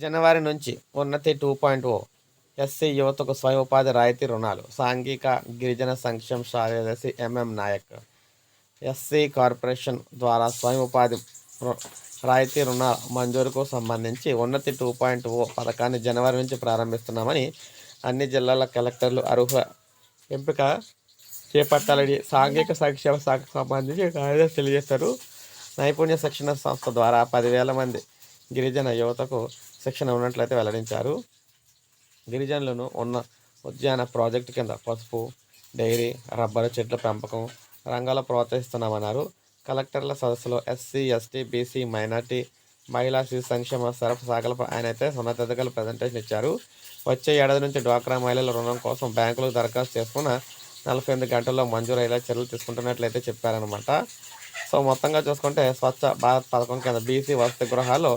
జనవరి నుంచి ఉన్నతి two point ఓ SC యువతకు స్వయం ఉపాధి రాయితీ రుణాలు. సాంఘిక గిరిజన సంక్షేమ కార్యదర్శి ఎంఎం నాయక్. ఎస్సీ కార్పొరేషన్ ద్వారా స్వయం ఉపాధి రు- రాయితీ రుణాల మంజూరుకు సంబంధించి ఉన్నతి టూ పాయింట్ ఓ పథకాన్ని జనవరి నుంచి ప్రారంభిస్తున్నామని అన్ని జిల్లాల కలెక్టర్లు అర్హుల ఎంపిక చేపట్టాలని సాంఘిక సంక్షేమ శాఖకు సంబంధించి కార్యదర్శి తెలియజేశారు. నైపుణ్య శిక్షణ సంస్థ ద్వారా పదివేల మంది గిరిజన యువతకు శిక్షణ ఉన్నట్లయితే వెల్లడించారు. గిరిజనులను ఉన్న ఉద్యాన ప్రాజెక్టు కింద పసుపు డైరీ రబ్బరు చెట్ల పెంపకం రంగాల్లో ప్రోత్సహిస్తున్నామన్నారు. కలెక్టర్ల సదస్సులో ఎస్సీ ఎస్టీ బీసీ మైనార్టీ మహిళా శిశు సంక్షేమ సరఫ శాఖలపై ఆయన అయితే ఉన్నతాధికారులు ప్రజెంటేషన్ ఇచ్చారు. వచ్చే ఏడాది నుంచి డ్వాక్రా మహిళల రుణం కోసం బ్యాంకులకు దరఖాస్తు చేసుకున్న నలభై ఎనిమిది గంటల్లో మంజూరయ్యేలా చర్యలు తీసుకుంటున్నట్లయితే చెప్పారనమాట సో మొత్తంగా చూసుకుంటే స్వచ్ఛ భారత్ పథకం కింద బీసీ వసతి గృహాలు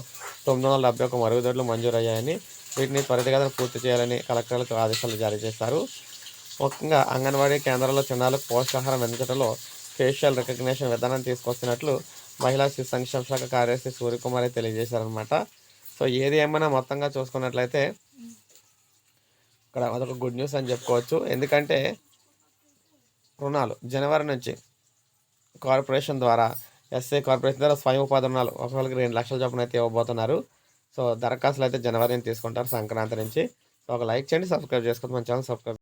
తొమ్మిది వందల డెబ్బై ఒక మరుగుదొడ్లు మంజూరయ్యాయని వీటిని త్వరితగతిన పూర్తి చేయాలని కలెక్టర్లకు ఆదేశాలు జారీ చేశారు. ముఖ్యంగా అంగన్వాడీ కేంద్రాల్లో చిన్నారులకు పోషకాహారం అందించడంలో ఫేషియల్ రికగ్నిషన్ విధానం తీసుకొస్తున్నట్లు మహిళా శిశు సంక్షేమ శాఖ కార్యదర్శి సూర్యకుమారి తెలియజేశారనమాట సో ఏది ఏమైనా మొత్తంగా చూసుకున్నట్లయితే ఇక్కడ అదొక గుడ్ న్యూస్ అని చెప్పుకోవచ్చు. ఎందుకంటే రుణాలు. జనవరి నుంచి కార్పొరేషన్ ద్వారా ఎస్ఏ కార్పొరేషన్ ద్వారా స్వయం ఉపాధి రుణాలు ఒకరికి రెండు లక్షల చొప్పున అయితే ఇవ్వబోతున్నారు. సో దరఖాస్తులు అయితే జనవరి నుంచి తీసుకుంటారు సంక్రాంతి నుంచి. సో ఒక లైక్ చేయండి సబ్స్క్రైబ్ చేసుకోండి మన ఛానల్ సబ్స్క్రైబ్